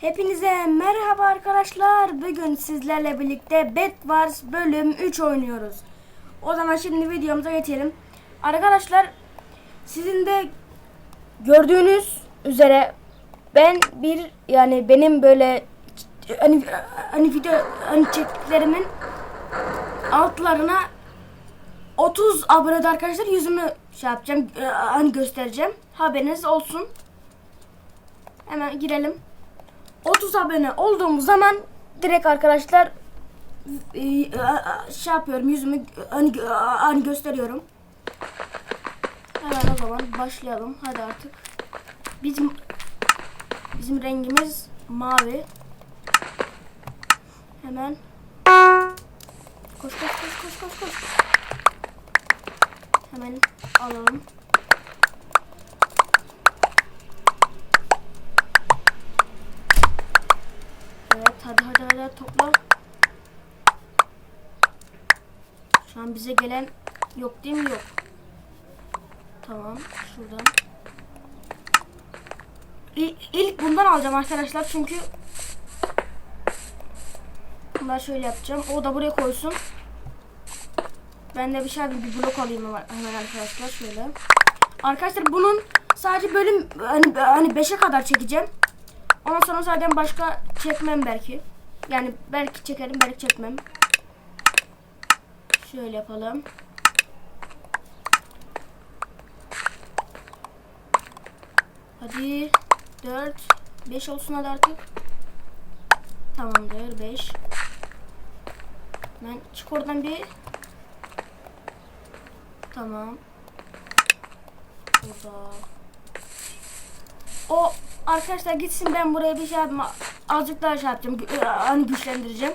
Hepinize merhaba arkadaşlar. Bugün sizlerle birlikte Bed Wars bölüm 3 oynuyoruz. O zaman şimdi videomuza geçelim. Arkadaşlar sizin de gördüğünüz üzere ben bir yani benim böyle hani hani video hani çektiklerimin altlarına 30 abonede arkadaşlar yüzümü şey yapacağım e, hani göstereceğim. Haberiniz olsun. Hemen girelim. 30 abone olduğumuz zaman direkt arkadaşlar e, e, şey yapıyorum yüzümü hani, hani gösteriyorum. Hemen o zaman başlayalım. Hadi artık. Bizim bizim rengimiz mavi. Hemen koş koş koş koş koş koş. Hemen alalım. Evet hadi hadi hadi, topla. Şu an bize gelen yok değil mi? Yok. Tamam şuradan. İlk bundan alacağım arkadaşlar çünkü ben şöyle yapacağım. O da buraya koysun. Ben de bir şey bir blok alayım hemen arkadaşlar şöyle. Arkadaşlar bunun sadece bölüm hani hani 5'e kadar çekeceğim. Ondan sonra zaten başka çekmem belki. Yani belki çekerim belki çekmem. Şöyle yapalım. Hadi 4 5 olsun hadi artık. Tamamdır 5. Ben çık oradan bir. Tamam. Burada. O arkadaşlar gitsin ben buraya bir şey yapma. Azıcık daha şey yapacağım. gü- Hani güçlendireceğim.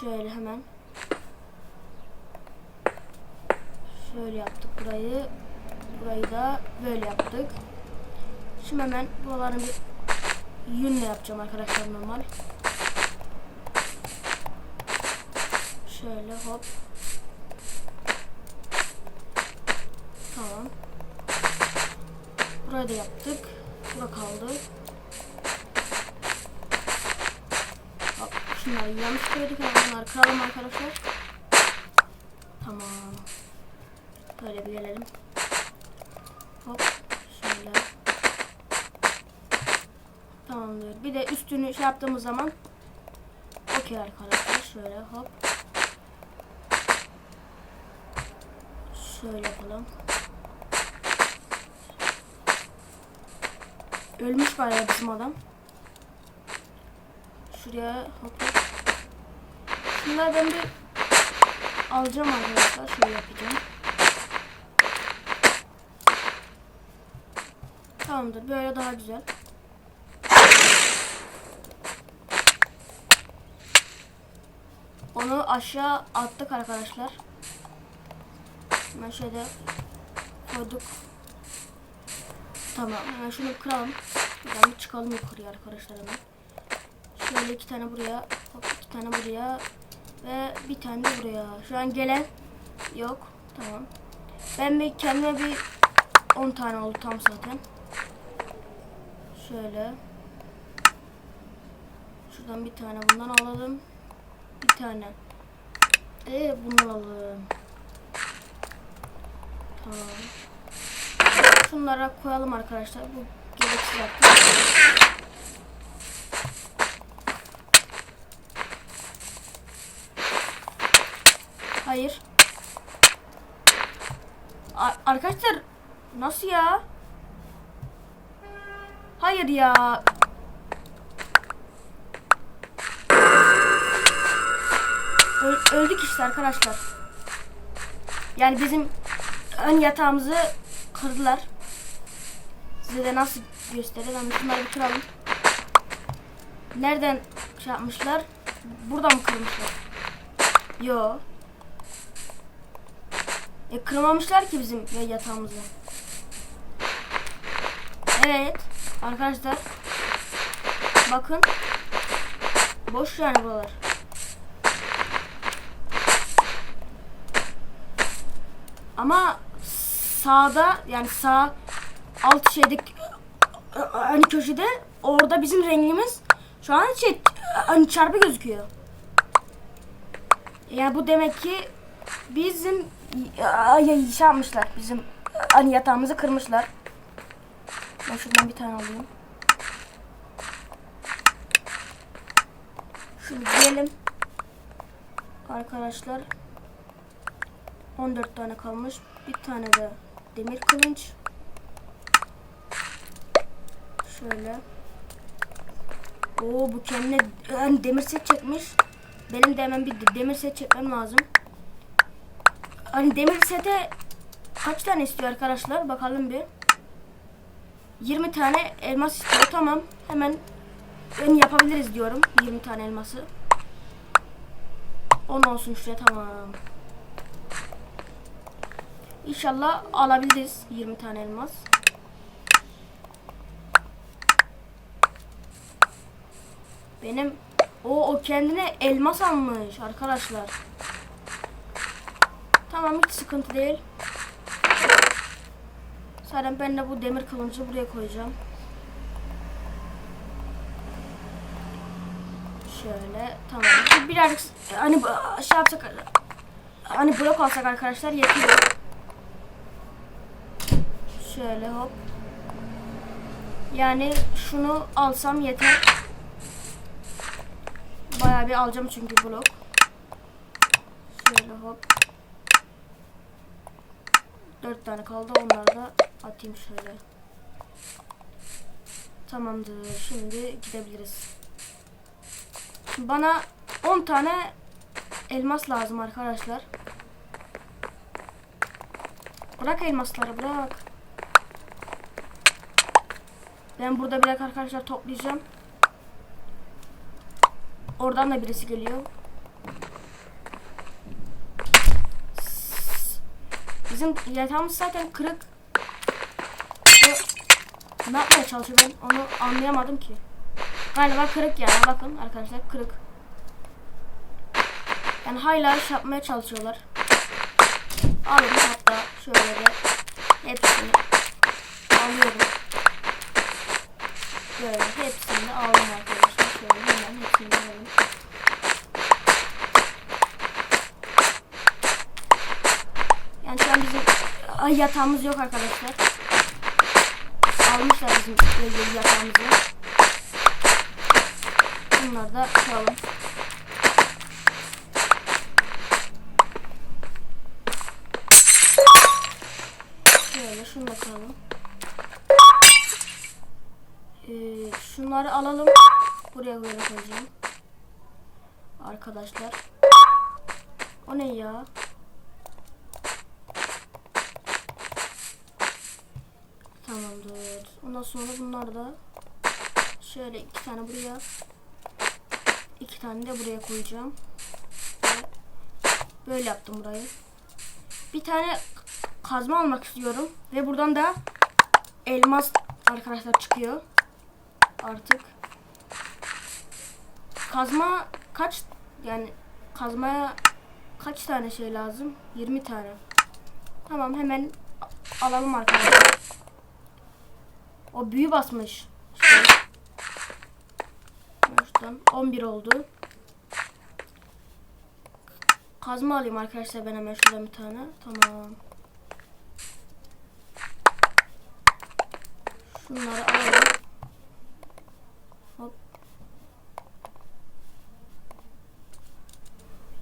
Şöyle hemen. Şöyle yaptık burayı. Burayı da böyle yaptık. Şimdi hemen buraların bir yünle yapacağım arkadaşlar normal. Şöyle hop. Tamam. Burayı da yaptık. Bura kaldı. Hop. Şunları yanlış koyduk. Bunları kıralım arkadaşlar. Tamam. Böyle bir gelelim. Hop. Şöyle. Tamamdır. Bir de üstünü şey yaptığımız zaman okey arkadaşlar. Şöyle hop. Şöyle yapalım. Ölmüş galiba bizim adam. Şuraya hop hop. Şunları ben bir alacağım arkadaşlar. Şöyle yapacağım. Tamamdır. Böyle daha güzel. Onu aşağı attık arkadaşlar. Hemen şöyle koyduk. Tamam. Hemen şunu kıralım. Buradan bir çıkalım yukarıya arkadaşlar hemen. Şöyle iki tane buraya. Hop iki tane buraya. Ve bir tane de buraya. Şu an gelen yok. Tamam. Ben bir kendime bir 10 tane oldu tam zaten. Şöyle. Şuradan bir tane bundan alalım. Bir tane. De bundan alalım. Tamam. Şunlara koyalım arkadaşlar. Bu gereksiz. Hayır. A- arkadaşlar nasıl ya? Hayır ya. Öl- öldük işte arkadaşlar. Yani bizim ön yatağımızı kırdılar. Size de nasıl göstereyim. Ben şunları bir kıralım. Nereden şey yapmışlar? Buradan mı kırmışlar? Yo. E kırmamışlar ki bizim yatağımızı. Evet. Arkadaşlar. Bakın. Boş yani buralar. Ama sağda yani sağ alt şeydeki hani köşede orada bizim rengimiz şu an şey hani çarpı gözüküyor. Yani bu demek ki bizim ay şey yapmışlar. Bizim hani yatağımızı kırmışlar. Ben şuradan bir tane alayım. Şunu diyelim. Arkadaşlar 14 tane kalmış. Bir tane de demir kılıç. Şöyle. Oo bu kendine yani demir set çekmiş. Benim de hemen bir de- demir set çekmem lazım. Hani demir sete kaç tane istiyor arkadaşlar? Bakalım bir. 20 tane elmas istiyor. Tamam. Hemen ben yapabiliriz diyorum. 20 tane elması. 10 olsun şuraya tamam. İnşallah alabiliriz 20 tane elmas. Benim o o kendine elmas almış arkadaşlar. Tamam hiç sıkıntı değil. Zaten ben de bu demir kılıncı buraya koyacağım. Şöyle tamam. Birazcık hani şey yapsak hani blok alsak arkadaşlar yetiyor. Şöyle hop. Yani şunu alsam yeter. Bayağı bir alacağım çünkü blok. Şöyle hop. Dört tane kaldı. Onları da atayım şöyle. Tamamdır. Şimdi gidebiliriz. Bana 10 tane elmas lazım arkadaşlar. Bırak elmasları bırak. Ben burada dakika arkadaşlar toplayacağım. Oradan da birisi geliyor. Bizim yatağımız zaten kırık. Ne yapmaya çalışıyor ben onu anlayamadım ki. Galiba kırık yani bakın arkadaşlar kırık. Yani hala iş yapmaya çalışıyorlar. Alayım hatta şöyle de hepsini alıyorum. Böyle hepsini aldım arkadaşlar. Şöyle hemen alalım. Yani şu an bizim ay, yatağımız yok arkadaşlar. Almışlar bizim yatağımızı. Bunları da koyalım. Şöyle şunu da koyalım. Ee, şunları alalım. Buraya böyle koyacağım. Arkadaşlar. O ne ya? Tamamdır. Ondan sonra bunlar da şöyle iki tane buraya iki tane de buraya koyacağım. Böyle yaptım burayı. Bir tane kazma almak istiyorum ve buradan da elmas arkadaşlar çıkıyor. Artık kazma kaç yani kazmaya kaç tane şey lazım? 20 tane. Tamam hemen alalım arkadaşlar. O büyü basmış. Şey. Şuradan 11 oldu. Kazma alayım arkadaşlar ben hemen şuradan bir tane. Tamam. Şunları alalım.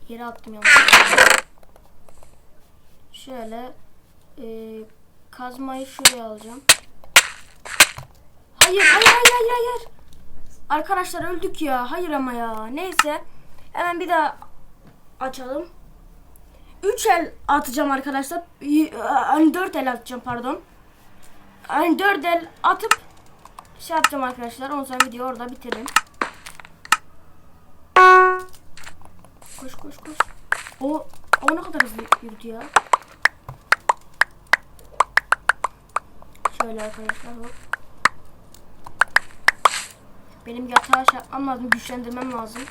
Yere attım. Şöyle e, kazmayı şuraya alacağım. Hayır, hayır, hayır, hayır, hayır. Arkadaşlar öldük ya. Hayır ama ya. Neyse. Hemen bir daha açalım. 3 el atacağım arkadaşlar. Y- Hani 4 el atacağım pardon. Hani 4 el atıp şey yapacağım arkadaşlar. Ondan sonra videoyu orada bitirelim. Koş koş koş. O o ne kadar hızlı yürüdü ya. Şöyle arkadaşlar hop. Benim yatağı şey yapmam lazım, güçlendirmem lazım.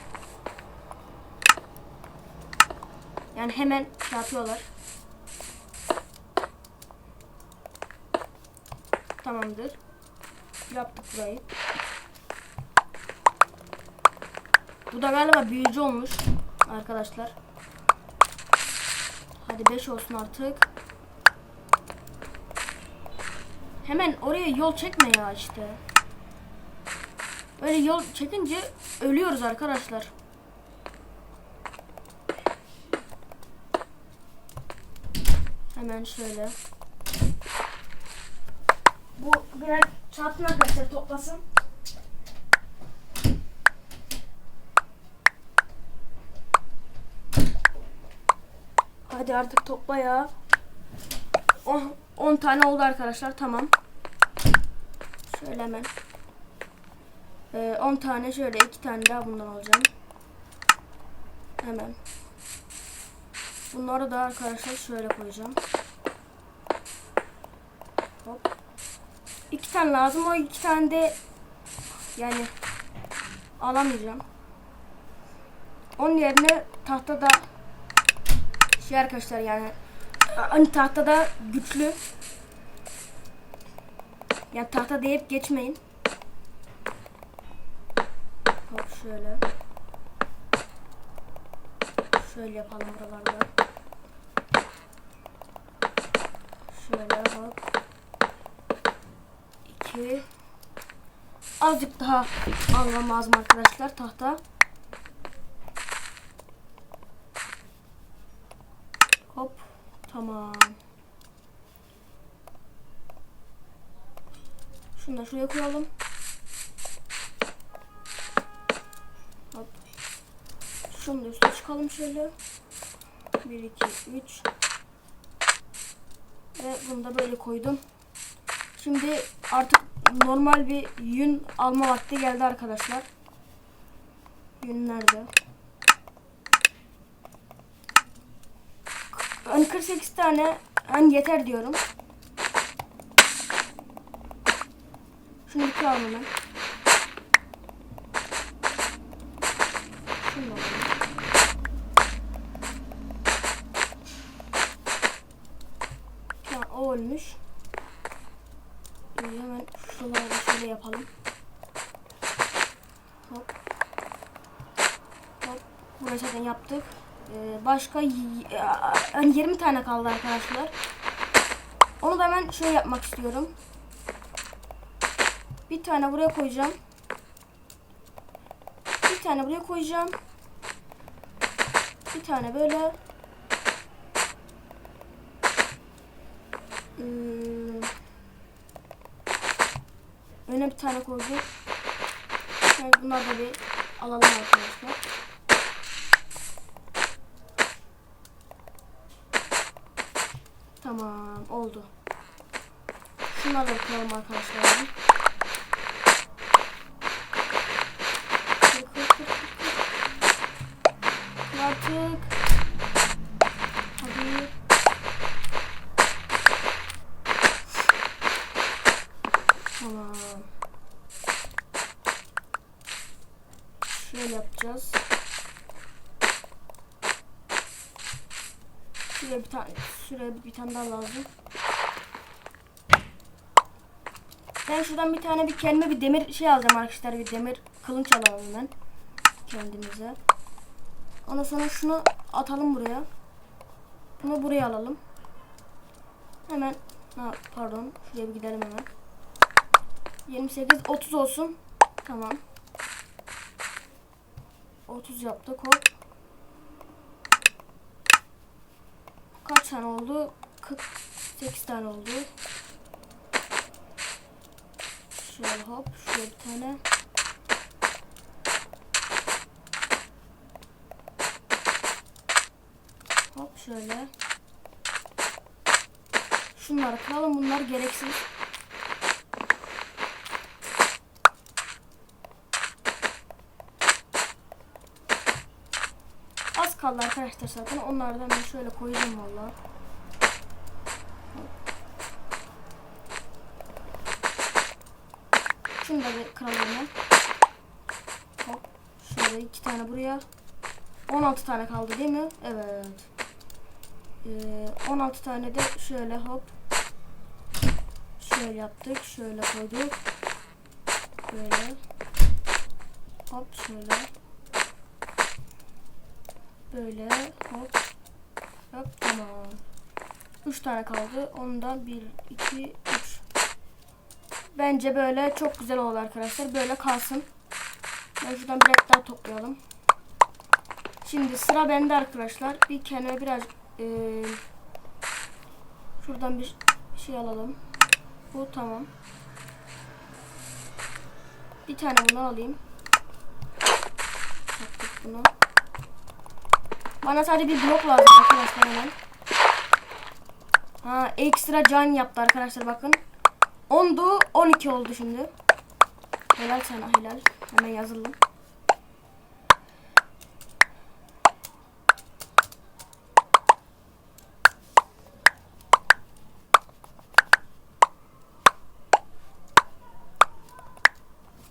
Yani hemen şey yapıyorlar. Tamamdır. yaptık burayı. Bu da galiba büyücü olmuş arkadaşlar. Hadi 5 olsun artık. Hemen oraya yol çekme ya işte. Öyle yol çekince ölüyoruz arkadaşlar. Hemen şöyle. Bu birer çarpsın arkadaşlar toplasın. Hadi artık topla ya. 10 tane oldu arkadaşlar tamam. Şöyle hemen. 10 tane şöyle 2 tane daha bundan alacağım. Hemen. Bunları da arkadaşlar şöyle koyacağım. Hop. 2 tane lazım. O 2 tane de yani alamayacağım. Onun yerine tahtada şey arkadaşlar yani hani tahtada güçlü yani tahta deyip geçmeyin. Hop şöyle. Şöyle yapalım buralarda. Şöyle hop. İki. Azıcık daha almam lazım arkadaşlar tahta. Hop. Tamam. Şunu da şuraya koyalım. Hop. Şunu da üstüne çıkalım şöyle. 1, 2, 3. Ve bunu da böyle koydum. Şimdi artık normal bir yün alma vakti geldi arkadaşlar. Yün nerede? Hani 48 tane hani yeter diyorum. Şunu bir kıralım hemen. Şunu alalım. Tamam o ölmüş. Şimdi hemen şuraları şöyle yapalım. Hop. Hop. Burayı zaten yaptık. Ee, başka yani 20 tane kaldı arkadaşlar. Onu da hemen şöyle yapmak istiyorum. Bir tane buraya koyacağım. Bir tane buraya koyacağım. Bir tane böyle. Hmm. Öne bir tane koydum. Yani bunlar da bir alalım arkadaşlar. Tamam oldu. Şunları da koyalım arkadaşlar. Artık. Hadi. Tamam. Şöyle yapacağız. Şuraya bir tane, şuraya bir tane daha lazım. Ben şuradan bir tane bir kendime bir demir şey alacağım arkadaşlar. Bir demir kılınç alalım hemen. Kendimize. Ondan sonra şunu atalım buraya. Bunu buraya alalım. Hemen ha, pardon. Şuraya bir gidelim hemen. 28 30 olsun. Tamam. 30 yaptık hop. Kaç tane oldu? 48 tane oldu. Şöyle hop. Şöyle bir tane. Hop şöyle. Şunları kıralım. Bunlar gereksiz. Kaldı arkadaşlar zaten. Onlardan ben şöyle koyacağım valla. Şunu da bir kıralım. Hop. Şöyle iki tane buraya. 16 tane kaldı değil mi? Evet. Ee, 16 tane de şöyle hop. Şöyle yaptık. Şöyle koyduk. Şöyle. Hop şöyle. Böyle hop. Hop tamam. 3 tane kaldı. Onda 1, 2, 3. Bence böyle çok güzel oldu arkadaşlar. Böyle kalsın. Ben şuradan birer daha toplayalım. Şimdi sıra bende arkadaşlar. Bir kendime biraz eee, şuradan bir şey alalım. Bu tamam. Bir tane bunu alayım. Taktık bunu. Bana sadece bir blok lazım arkadaşlar hemen. Ha ekstra can yaptı arkadaşlar bakın. 10'du 12 oldu şimdi. Helal sana helal. Hemen yazalım.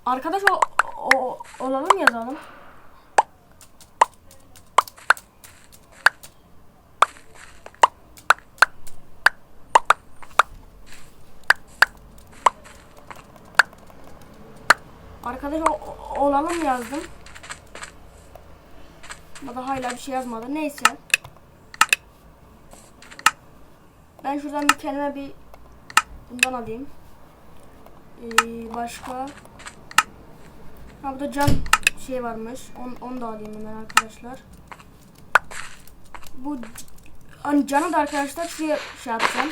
Arkadaş o, o olalım yazalım. 10 yazdım. Ama da hala bir şey yazmadı. Neyse. Ben şuradan bir kendime bir bundan alayım. Ee, başka Ha burada cam şey varmış. On, onu da alayım hemen arkadaşlar. Bu hani canı da arkadaşlar şuraya şey yapacağım.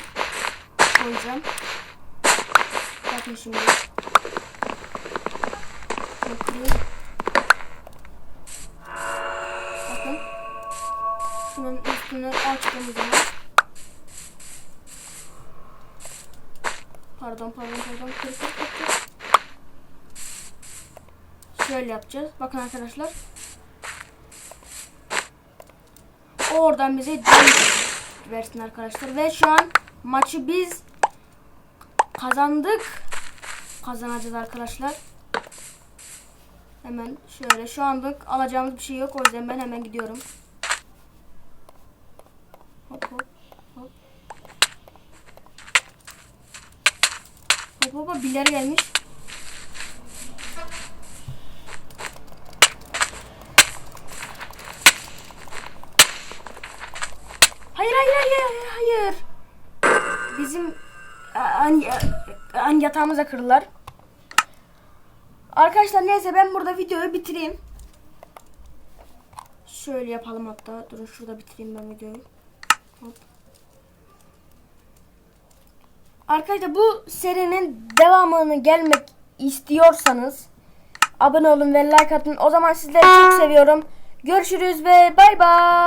Koyacağım. Bakın şimdi. Bakın. Şunun üstünü açtığımız zaman. Pardon pardon pardon. Şöyle yapacağız. Bakın arkadaşlar. Oradan bize versin arkadaşlar. Ve şu an maçı biz kazandık. Kazanacağız arkadaşlar. Hemen şöyle şu anlık alacağımız bir şey yok. O yüzden ben hemen gidiyorum. Hop hop hop. Hop hop birileri gelmiş. Hayır hayır hayır hayır. Bizim an, an yatağımıza kırdılar. Arkadaşlar neyse ben burada videoyu bitireyim. Şöyle yapalım hatta. Durun şurada bitireyim ben videoyu. Hop. Arkadaşlar bu serinin devamını gelmek istiyorsanız abone olun ve like atın. O zaman sizleri çok seviyorum. Görüşürüz ve bay bay.